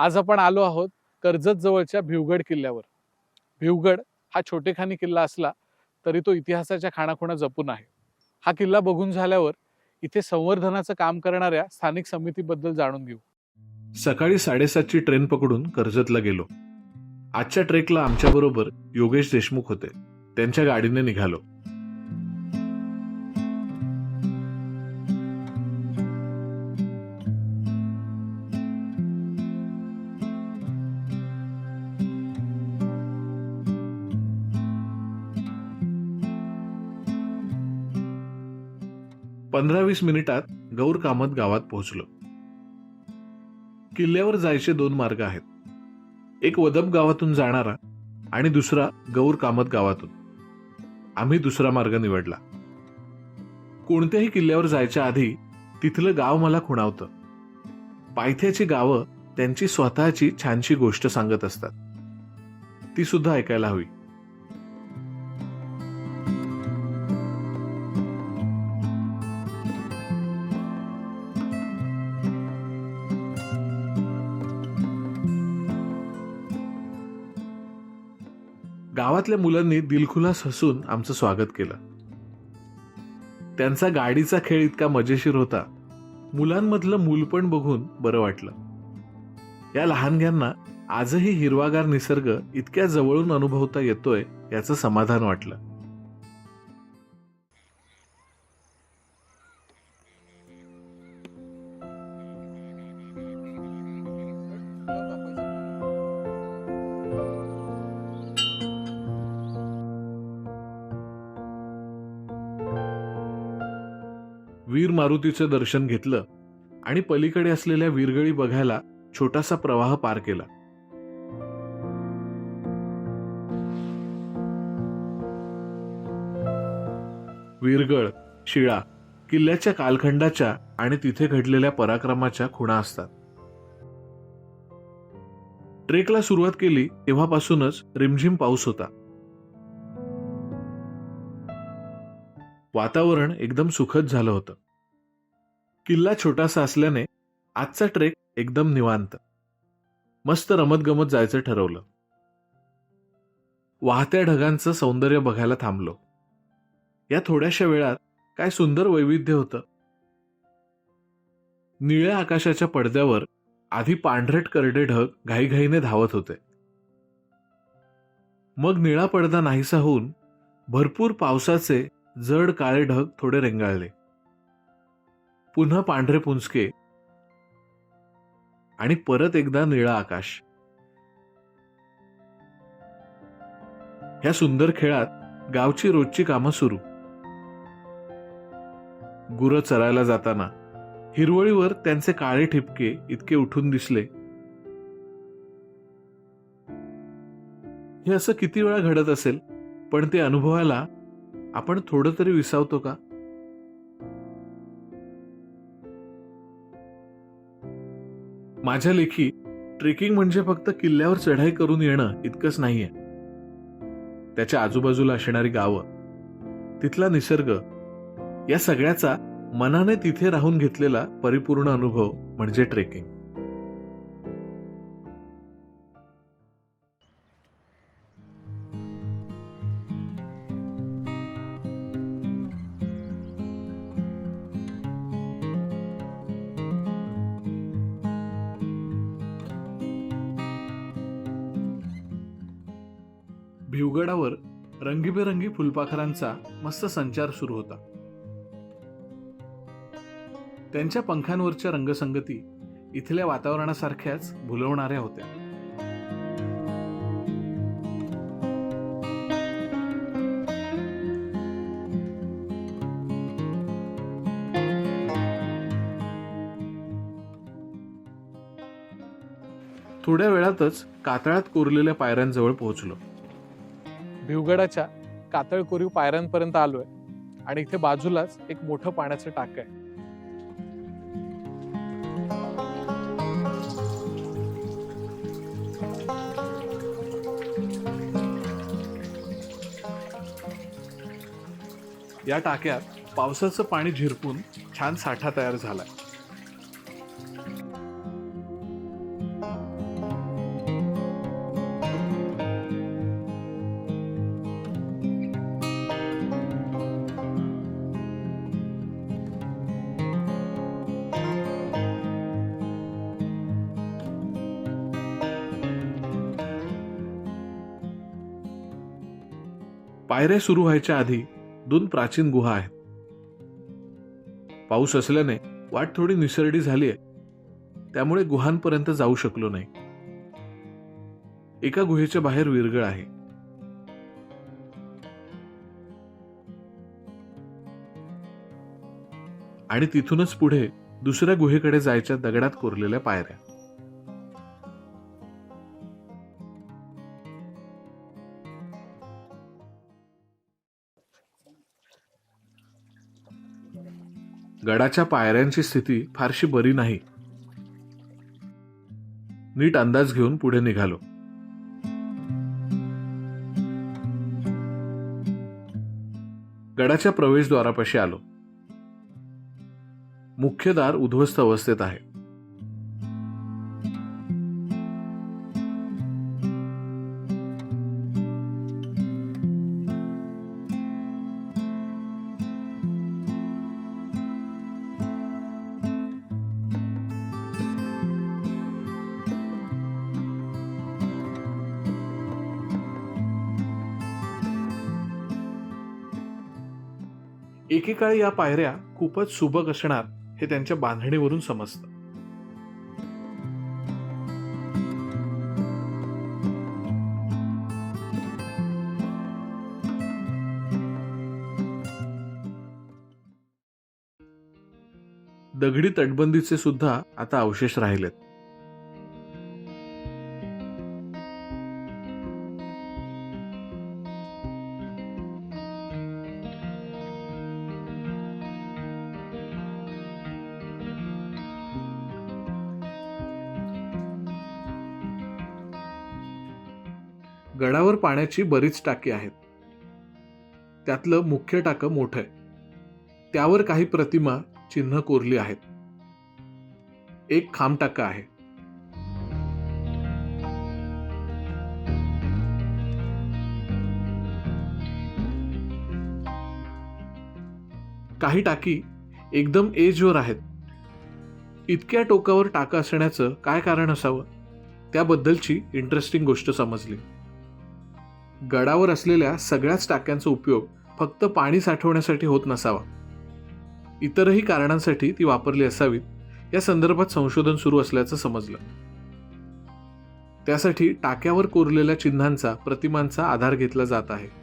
आज आपण आलो आहोत कर्जत जवळच्या भिवगड किल्ल्यावर. भिवगड हा छोटेखानी किल्ला असला तरी तो इतिहासाच्या खाणाखुणा जपून आहे. हा किल्ला बघून झाल्यावर इथे संवर्धनाचं काम करणाऱ्या स्थानिक समितीबद्दल जाणून घेऊ. सकाळी साडेसातची ट्रेन पकडून कर्जतला गेलो. आजच्या ट्रेकला आमच्याबरोबर योगेश देशमुख होते. त्यांच्या गाडीने निघालो. पंधरा वीस मिनिटात गौर कामत गावात पोहोचलो. किल्ल्यावर जायचे दोन मार्ग आहेत. एक वदप गावातून जाणारा आणि दुसरा गौर कामत गावातून. आम्ही दुसरा मार्ग निवडला. कोणत्याही किल्ल्यावर जायच्या आधी तिथलं गाव मला खुणावतं. पायथ्याची गावं त्यांची स्वतःची छानशी गोष्ट सांगत असतात. ती सुद्धा ऐकायला हवी. गावातल्या मुलांनी दिलखुलास हसून आमचं स्वागत केलं. त्यांचा गाडीचा खेळ इतका मजेशीर होता. मुलांमधलं मूलपण बघून बरं वाटलं. या लहानग्यांना आजही हिरवागार निसर्ग इतक्या जवळून अनुभवता येतोय याचं समाधान वाटलं. वीर मारुतीचं दर्शन घेतलं आणि पलीकडे असलेल्या वीरगळी बघायला छोटासा प्रवाह पार केला. वीरगळ शिळा किल्ल्याच्या कालखंडाच्या आणि तिथे घडलेल्या पराक्रमाच्या खुणा असतात. ट्रेकला सुरुवात केली तेव्हापासूनच रिमझिम पाऊस होता. वातावरण एकदम सुखद झालं होतं. किल्ला छोटासा असल्याने आजचा ट्रेक एकदम निवांत. मस्त रमतगमत जायचं ठरवलं. वाहत्या ढगांचं सौंदर्य बघायला थांबलो. या थोड्याशा वेळात काय सुंदर वैविध्य होतं. निळ्या आकाशाच्या पडद्यावर आधी पांढरेट करडे ढग घाईघाईने धावत होते. मग निळा पडदा नाहीसा होऊन भरपूर पावसाचे जड काळे ढग थोडे रेंगाळले. पुन्हा पांढरे पुंजके. आणि परत एकदा निळा आकाश. ह्या सुंदर खेळात गावची रोजची कामं सुरू. गुरं चरायला जाताना हिरवळीवर त्यांचे काळे ठिपके इतके उठून दिसले. हे असं किती वेळा घडत असेल पण ते अनुभवायला आपण थोडं तरी विसावतो का? माझ्या लेखी ट्रेकिंग म्हणजे फक्त किल्ल्यावर चढाई करून येणं इतकंच नाहीये. त्याच्या आजूबाजूला असणारी गावं तिथला निसर्ग या सगळ्याचा मनाने तिथे राहून घेतलेला परिपूर्ण अनुभव म्हणजे ट्रेकिंग. फुलपाखरांचा मस्त संचार सुरू होता. त्यांच्या पंखांवरच्या रंगसंगती इथल्या वातावरणासारख्याच भुलवणाऱ्या होत्या. थोड्या वेळातच कातळात कोरलेल्या पायऱ्यांजवळ पोहोचलो. भिवगडाच्या कातळ कोरीव पायऱ्यांपर्यंत आलोय. आणि इथे बाजूलाच एक मोठं पाण्याचं टाक आहे. या टाक्यात पावसाचं पाणी झिरपून छान साठा तयार झालाय. पायऱ्या सुरू व्हायच्या आधी दोन प्राचीन गुहा आहेत. पाऊस असल्याने वाट थोडी निसरडी झाली आहे. त्यामुळे गुहांपर्यंत जाऊ शकलो नाही. एका गुहेच्या बाहेर विरगळ आहे. आणि तिथूनच पुढे दुसऱ्या गुहेकडे जायच्या दगडात कोरलेल्या पायऱ्या. गडाच्या पायऱ्यांची स्थिती फारशी बरी नाही. नीट अंदाज घेऊन पुढे निघालो. गडाच्या प्रवेशद्वारापाशी आलो. मुख्य दार उद्ध्वस्त अवस्थेत आहे. काळी या पायऱ्या खूपच सुबक असणार हे त्यांच्या बांधणीवरून समजतं. दगडी तटबंदीचे सुद्धा आता अवशेष राहिलेत. गडावर पाण्याची बरीच टाकी आहेत. त्यातलं मुख्य टाकं मोठं आहे. त्यावर काही प्रतिमा चिन्ह कोरली आहेत. एक खांब टाका आहे. काही टाकी एकदम एजवर आहेत. इतक्या टोकावर टाका असण्याचं काय कारण असावं? त्याबद्दलची इंटरेस्टिंग गोष्ट समजली. गडावर असलेल्या सगळ्याच टाक्यांचा उपयोग फक्त पाणी साठवण्यासाठी होत नसावा. इतरही कारणांसाठी ती वापरली असावीत या संदर्भात संशोधन सुरू असल्याचं समजलं. त्यासाठी टाक्यावर कोरलेल्या चिन्हांचा प्रतिमांचा आधार घेतला जात आहे.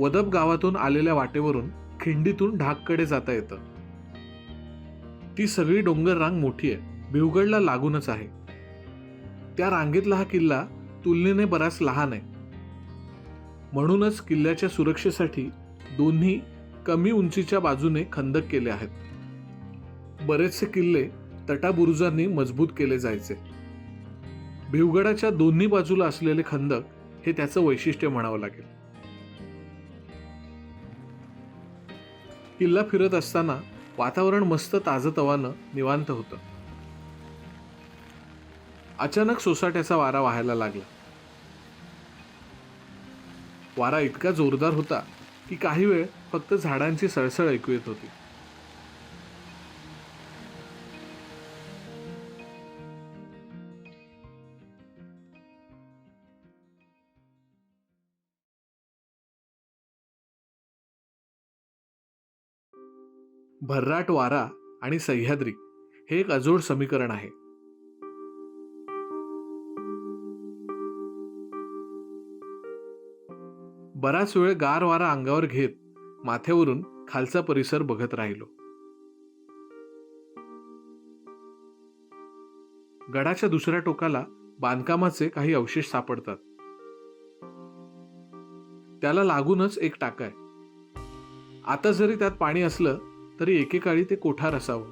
वदप गावातून आलेल्या वाटेवरून खिंडीतून ढाककडे जाता येतं. ती सगळी डोंगर रांग मोठी आहे. भिवगडला लागूनच आहे. त्या रांगेतला हा किल्ला तुलनेने बराच लहान आहे. म्हणूनच किल्ल्याच्या सुरक्षेसाठी दोन्ही कमी उंचीच्या बाजूने खंदक केले आहेत. बरेचसे किल्ले तटाबुरुजांनी मजबूत केले जायचे. भिवगडाच्या दोन्ही बाजूला असलेले खंदक हे त्याचं वैशिष्ट्य म्हणावं लागेल. किल्ला फिरत असताना वातावरण मस्त ताजतवानं निवांत होतं. अचानक सोसाट्याचा वारा वाहायला लागला. वारा इतका जोरदार होता की काही वेळ फक्त झाडांची सळसळ ऐकू येत होती. भर्राट वारा आणि सह्याद्री हे एक अजोड समीकरण आहे. बराच वेळ गार वारा अंगावर घेत माथ्यावरून खालचा परिसर बघत राहिलो. गडाच्या दुसऱ्या टोकाला बांधकामाचे काही अवशेष सापडतात. त्याला लागूनच एक टाका आहे. आता जरी त्यात पाणी असलं तरी एकेकाळी ते कोठार असावं.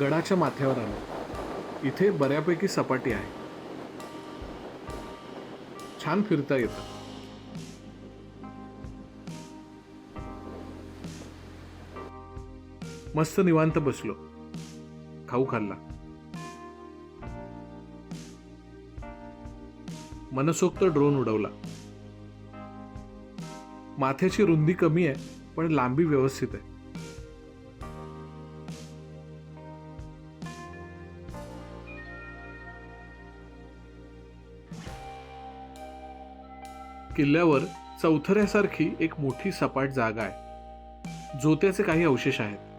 गडाच्या माथ्यावर आलो. इथे बऱ्यापैकी सपाटी आहे. छान फिरता येतं. मस्त निवांत बसलो. खाऊ खाल्ला. मनसोक्त ड्रोन उडवला. माथ्याची रुंदी कमी आहे पण लांबी व्यवस्थित आहे. किल्ल्यावर चौथऱ्यासारखी एक मोठी सपाट जागा आहे. जोत्याचे काही अवशेष आहेत.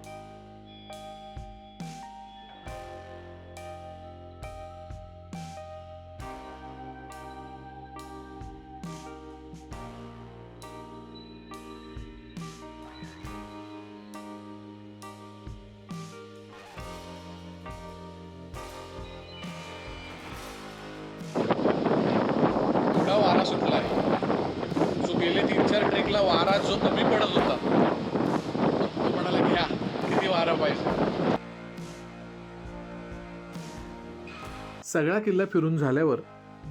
गेले वारा जो कमी पडत होता तो म्हणाला घ्या किती वारा पाहिजे. सगळा किल्ला फिरून झाल्यावर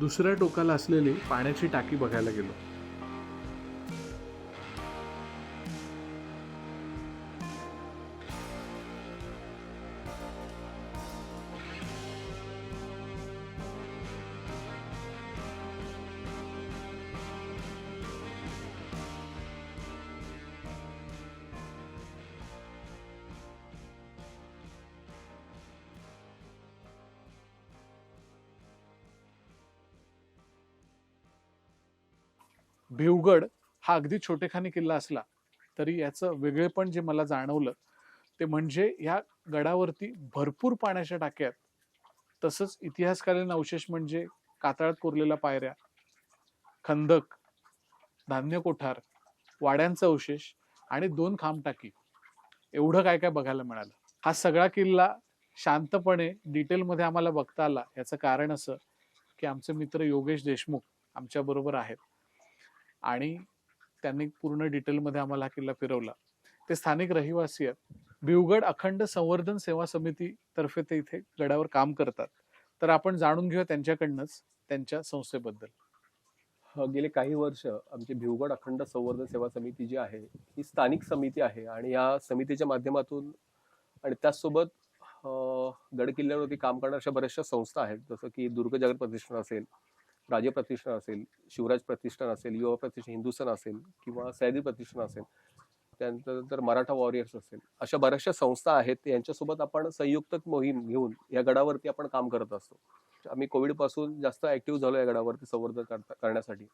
दुसऱ्या टोकाला असलेली पाण्याची टाकी बघायला गेलो. भिवगड हा अगदी छोटेखानी किल्ला असला तरी याचं वेगळेपण जे मला जाणवलं ते म्हणजे या गडावरती भरपूर पाण्याच्या टाक्यात तसंच इतिहासकालीन अवशेष म्हणजे कातळात कोरलेल्या पायऱ्या खंदक धान्य कोठार वाड्यांचा अवशेष आणि दोन खांबटाकी एवढं काय काय बघायला मिळालं? हा सगळा किल्ला शांतपणे डिटेलमध्ये आम्हाला बघता आला. याचं कारण असं की आमचे मित्र योगेश देशमुख आमच्याबरोबर आहेत. आणि त्यांनी पूर्ण डिटेलमध्ये आम्हाला हा किल्ला फिरवला. ते स्थानिक रहिवासी आहेत. भिवगड अखंड संवर्धन सेवा समिती तर्फे ते इथे गडावर काम करतात. तर आपण जाणून घेऊया त्यांच्याकडनंच त्यांच्या संस्थेबद्दल. गेले काही वर्ष आमची भिवगड अखंड संवर्धन सेवा समिती जी आहे ही स्थानिक समिती आहे आणि या समितीच्या माध्यमातून आणि त्याचसोबत गड किल्ल्यावरती काम करणाऱ्या अशा बऱ्याचशा संस्था आहेत जसं की दुर्ग जागर प्रतिष्ठान असेल राजे प्रतिष्ठान असेल शिवराज प्रतिष्ठान असेल युवा प्रतिष्ठान हिंदुस्थान असेल किंवा सह्याद्री प्रतिष्ठान असेल त्यानंतर मराठा वॉरियर्स असेल अशा बऱ्याचशा संस्था आहेत यांच्यासोबत आपण संयुक्त मोहीम घेऊन या गडावरती आपण काम करत असतो. आम्ही कोविडपासून जास्त ऍक्टिव्ह झालो या गडावरती संवर्धन करता- करण्यासाठी.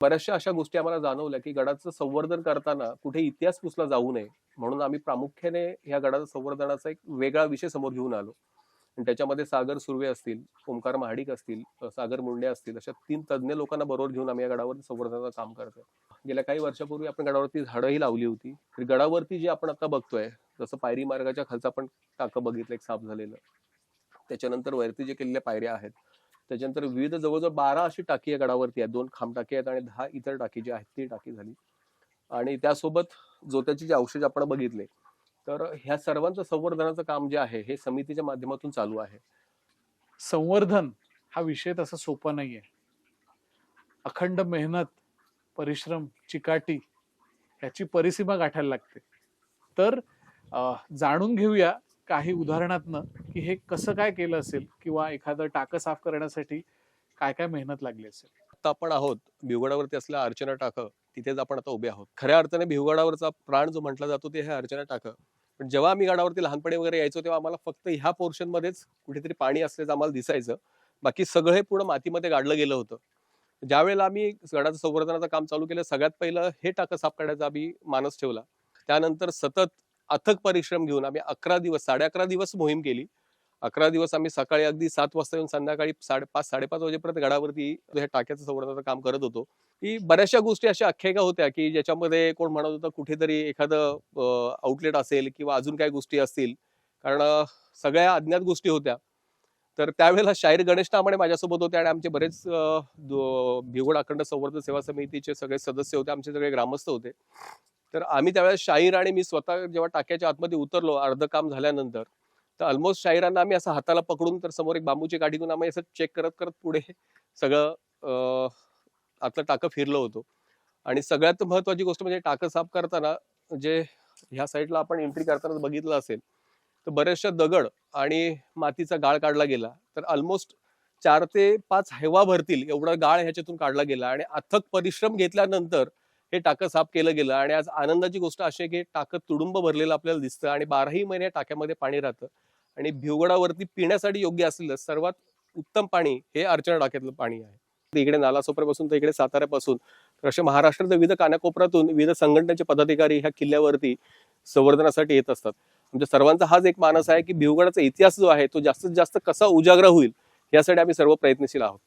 बऱ्याचशा अशा गोष्टी आम्हाला जाणवल्या की गडाचं संवर्धन करताना कुठे इतिहास पुसला जाऊ नये म्हणून आम्ही प्रामुख्याने या गडाचं संवर्धनाचा एक वेगळा विषय समोर घेऊन आलो. आणि त्याच्यामध्ये सागर सुर्वे असतील ओंकार महाडिक असतील सागर मुंडे असतील अशा तीन तज्ज्ञ लोकांना बरोबर घेऊन आम्ही या गडावर संवर्धनाचं काम करतोय. गेल्या काही वर्षापूर्वी आपण गडावरती झाडंही लावली होती. तर गडावरती जे आपण आता बघतोय जसं पायरी मार्गाच्या खालचं आपण टाकं बघितलं एक साफ झालेलं. त्याच्यानंतर वरती जे केलेल्या पायऱ्या आहेत त्याच्यानंतर विविध जवळजवळ बारा अशी टाकी या गडावरती आहेत. दोन खांब टाकी आहेत आणि दहा इतर टाकी जी आहेत ती टाकी झाली. आणि त्यासोबत जोत्याची जे अवशेष आपण बघितले तर ह्या सर्वांचं संवर्धनाचं काम जे आहे हे समितीच्या माध्यमातून चालू आहे. संवर्धन हा विषय तसा सोपा नाहीये. अखंड मेहनत परिश्रम चिकाटी ह्याची परिसीमा गाठायला लागते. तर जाणून घेऊया काही उदाहरणातनं की हे कसं काय केलं असेल किंवा एखादं टाकं साफ करण्यासाठी काय काय मेहनत लागली असेल? आता आपण आहोत भिवगडावरती असलेला अर्चना टाकं तिथेच आपण आता उभे आहोत. खऱ्या अर्थाने भिवगडावरचा प्राण जो म्हटला जातो ते हे अर्चना टाकं. पण जेव्हा आम्ही गडावरती लहानपणी वगैरे यायचो तेव्हा आम्हाला फक्त ह्या पोर्शन मध्येच कुठेतरी पाणी असल्याचं आम्हाला दिसायचं. बाकी सगळं पूर्ण मातीमध्ये गाडलं गेलं होतं. ज्या वेळेला आम्ही गडाचं संवर्धनाचं काम चालू केलं सगळ्यात पहिलं हे टाकं साफ करण्याचा आम्ही मानस ठेवला. त्यानंतर सतत अथक परिश्रम घेऊन आम्ही अकरा दिवस साडे अकरा दिवस मोहीम केली. अकरा दिवस आम्ही सकाळी अगदी सात वाजता येऊन संध्याकाळी साडेपाच साडेपाच वाजेपर्यंत गडावरती हे टाक्याचं संवर्धनाचं काम करत होतो. की बऱ्याचशा गोष्टी अशा आख्यायिका होत्या की ज्याच्यामध्ये कोण म्हणत होतं कुठेतरी एखादं आउटलेट असेल किंवा अजून काही गोष्टी असतील. कारण सगळ्या अज्ञात गोष्टी होत्या. तर त्यावेळेला शाहीर गणेश तांबणे माझ्यासोबत होते आणि आमचे बरेच भिवड अखंड संवर्धन सेवा समितीचे सगळे सदस्य होते आमचे सगळे ग्रामस्थ होते. तर आम्ही त्यावेळेस शाहीर आणि मी स्वतः जेव्हा टाक्याच्या आतमध्ये उतरलो अर्ध काम झाल्यानंतर तर ऑलमोस्ट शाहिरांना आम्ही असं हाताला पकडून तर समोर एक बांबूची गाडी घेऊन आम्ही असं चेक करत करत पुढे सगळं आतलं टाकं फिरलो होतो. आणि सगळ्यात महत्वाची गोष्ट म्हणजे टाकं साफ करताना जे ह्या साईडला आपण एंट्री करताना बघितलं असेल तर बऱ्याचशा दगड आणि मातीचा गाळ काढला गेला. तर ऑलमोस्ट चार ते पाच हेवा भरतील एवढा गाळ ह्याच्यातून काढला गेला. आणि अथक परिश्रम घेतल्यानंतर हे टाकं साफ केलं गेलं आणि आज आनंदाची गोष्ट अशी आहे की टाकं तुडुंब भरलेलं आपल्याला दिसतं आणि बाराही महिने टाक्यामध्ये पाणी राहतं. आणि भिवगडावरती पिण्यासाठी योग्य असलेलं सर्वात उत्तम पाणी हे अर्चना टाक्यातलं पाणी आहे. इकडे नालासोपऱ्यापासून तर इकडे साताऱ्यापासून तर अशा महाराष्ट्राच्या विविध कानाकोपऱ्यातून विविध संघटनेचे पदाधिकारी ह्या किल्ल्यावरती संवर्धनासाठी येत असतात. म्हणजे सर्वांचा हाच एक मानस आहे की भिवगडाचा इतिहास जो आहे तो जास्तीत जास्त कसा उजागरा होईल यासाठी आम्ही सर्व प्रयत्नशील आहोत.